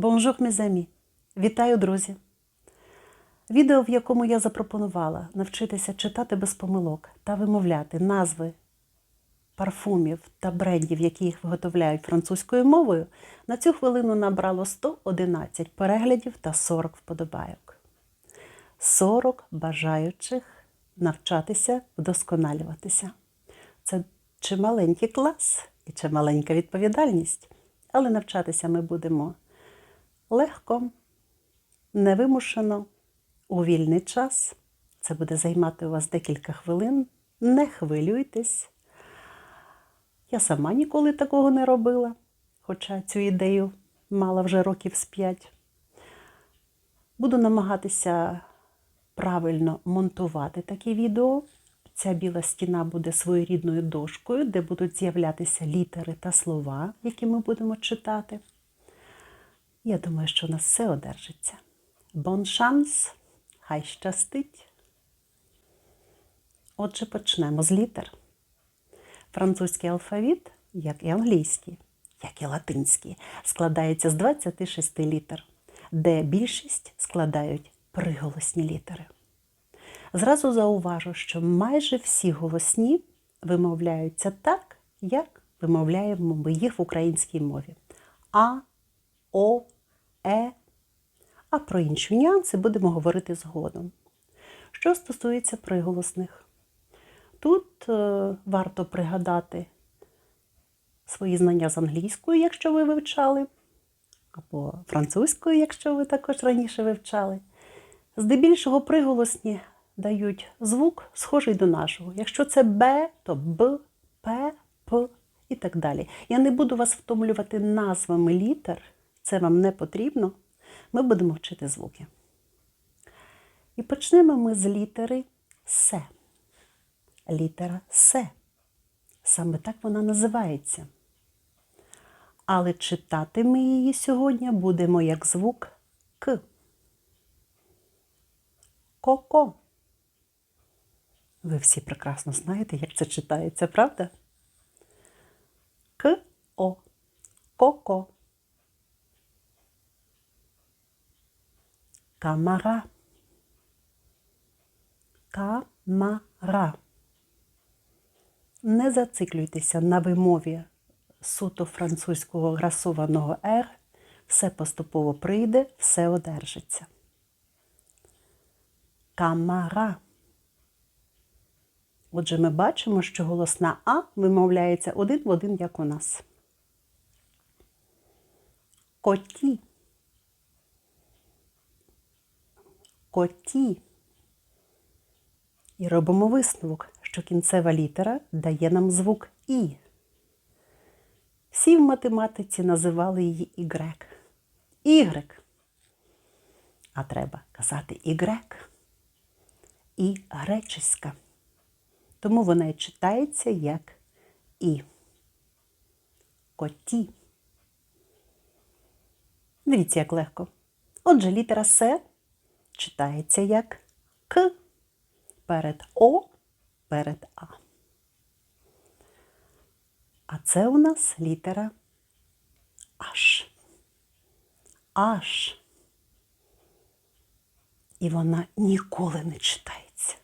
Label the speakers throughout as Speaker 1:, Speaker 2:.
Speaker 1: Бонжур, мізамі! Вітаю, друзі! Відео, в якому я запропонувала навчитися читати без помилок та вимовляти назви парфумів та брендів, які їх виготовляють французькою мовою, на цю хвилину набрало 111 переглядів та 40 вподобайок. 40 бажаючих навчатися вдосконалюватися. Це чималенький клас і чималенька відповідальність, але навчатися ми будемо легко, невимушено, у вільний час. Це буде займати у вас декілька хвилин. Не хвилюйтесь. Я сама ніколи такого не робила, хоча цю ідею мала вже років з п'ять. Буду намагатися правильно монтувати такі відео. Ця біла стіна буде своєрідною дошкою, де будуть з'являтися літери та слова, які ми будемо читати. Я думаю, що у нас все одержиться. Бон шанс, хай щастить. Отже, почнемо з літер. Французький алфавіт, як і англійський, як і латинський, складається з 26 літер, де більшість складають приголосні літери. Зразу зауважу, що майже всі голосні вимовляються так, як вимовляємо ми їх в українській мові. А, О, Е. А про інші нюанси будемо говорити згодом. Що стосується приголосних, тут е, варто пригадати свої знання з англійською, якщо ви вивчали, або французькою, якщо ви також раніше вивчали. Здебільшого приголосні дають звук, схожий до нашого. Якщо це Б, то Б, П, П і так далі. Я не буду вас втомлювати назвами літер, це вам не потрібно. Ми будемо вчити звуки. І почнемо ми з літери С. Літера С. Саме так вона називається. Але читати ми її сьогодні будемо як звук К. Коко. Ви всі прекрасно знаєте, як це читається, правда? К-о. Коко. Камара. Камара. Не зациклюйтеся на вимові суто французького грасованого «р». Все поступово прийде, все одержиться. Камара. Отже, ми бачимо, що голосна А вимовляється один в один, як у нас. Коті. Коті. І робимо висновок, що кінцева літера дає нам звук І. Всі в математиці називали її Y. Y. А треба казати Y. І греческа. Тому вона і читається як І. Коті. Дивіться, як легко. Отже, літера С читається як К перед О, перед А. А це у нас літера H. H. І вона ніколи не читається.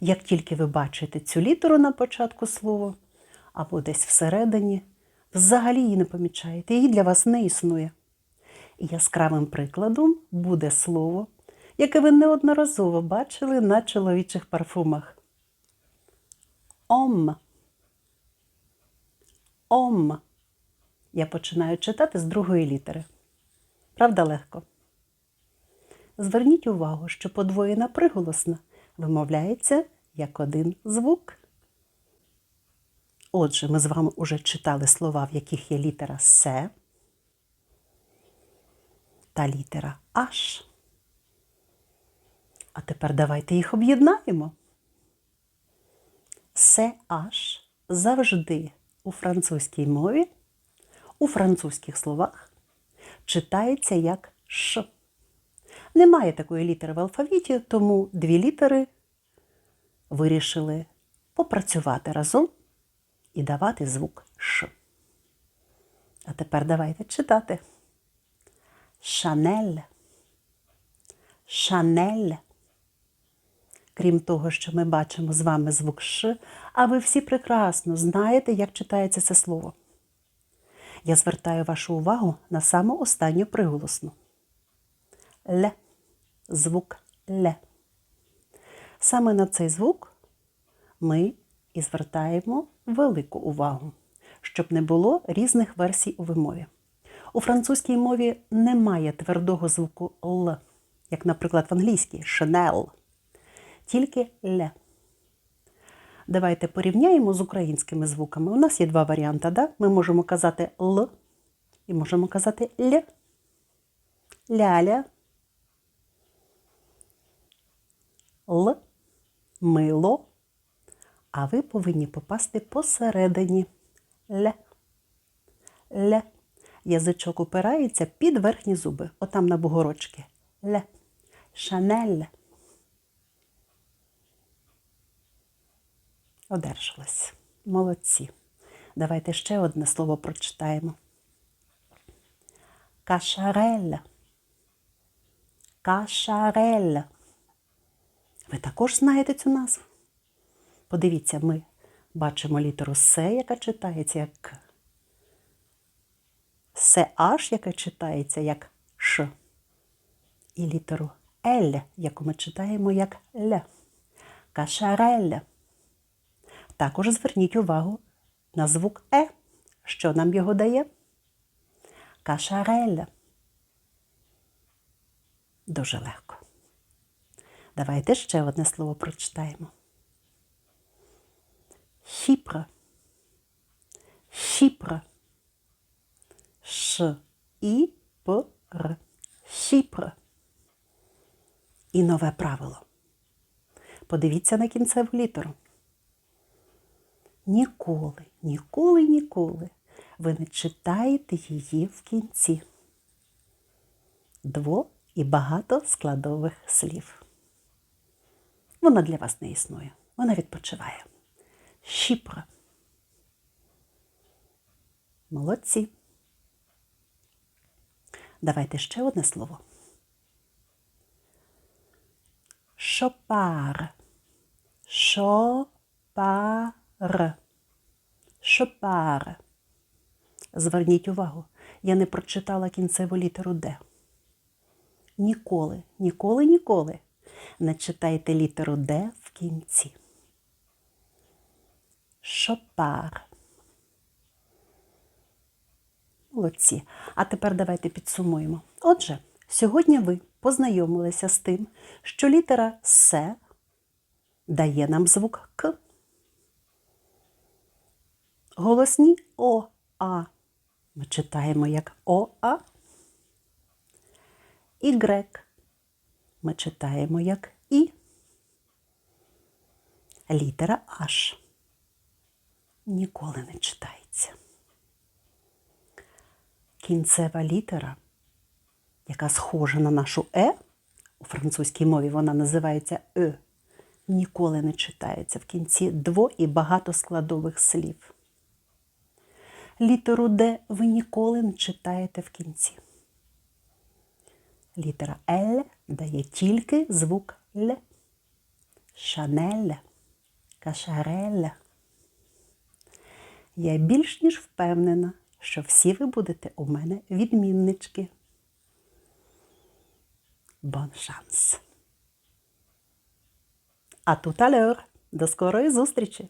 Speaker 1: Як тільки ви бачите цю літеру на початку слова, або десь всередині, взагалі її не помічаєте, її для вас не існує. І яскравим прикладом буде слово, яке ви неодноразово бачили на чоловічих парфумах. Ом. Ом. Я починаю читати з другої літери. Правда, легко? Зверніть увагу, що подвоєна приголосна вимовляється як один звук. Отже, ми з вами вже читали слова, в яких є літера С та літера H. Тепер давайте їх об'єднаємо. СH завжди у французькій мові, у французьких словах читається як Ш. Немає такої літери в алфавіті, тому дві літери вирішили попрацювати разом і давати звук Ш. А тепер давайте читати. Шанель. Шанель. Крім того, що ми бачимо з вами звук Ш, а ви всі прекрасно знаєте, як читається це слово. Я звертаю вашу увагу на саму останню приголосну. Л. Звук Л. Саме на цей звук ми і звертаємо велику увагу, щоб не було різних версій у вимові. У французькій мові немає твердого звуку Л, як, наприклад, в англійській Chanel. Тільки Л. Давайте порівняємо з українськими звуками. У нас є два варіанти. Да? Ми можемо казати Л і можемо казати Л. Ляля. Л. Мило. А ви повинні попасти посередині. Л. Л. Язичок упирається під верхні зуби. Отам на бугорочки. Л. Шанель. Одержалось. Молодці. Давайте ще одне слово прочитаємо. Кашарель. Кашарель. Ви також знаєте цю назву? Подивіться, ми бачимо літеру С, яка читається як. СH, яка читається як Ш. І літеру Л, яку ми читаємо як Л. Кашарель. Також зверніть увагу на звук Е, що нам його дає. Кашарель. Дуже легко. Давайте ще одне слово прочитаємо. Chypre. Chypre. Ш, І, П, Р. Chypre. І нове правило. Подивіться на кінцеву літеру. Ніколи, ніколи, ніколи ви не читаєте її в кінці. Дво і багато складових слів. Вона для вас не існує. Вона відпочиває. Щіпра. Молодці. Давайте ще одне слово. Шопар. Шопар. Шопар. Зверніть увагу, я не прочитала кінцеву літеру Д. Ніколи, ніколи, ніколи не читайте літеру Д в кінці. Шопар. Молодці. А тепер давайте підсумуємо. Отже, сьогодні ви познайомилися з тим, що літера С дає нам звук К. Голосні О, А. Ми читаємо як ОА. І грек. Ми читаємо як І. Літера H ніколи не читається. Кінцева літера, яка схожа на нашу Е, у французькій мові вона називається Е, ніколи не читається в кінці дво і багатоскладових слів. Літеру Д ви ніколи не читаєте в кінці. Літера Л дає тільки звук Л. Шанель, кашарель. Я більш ніж впевнена, що всі ви будете у мене відміннички. Бон шанс! А тут алер! До скорої зустрічі!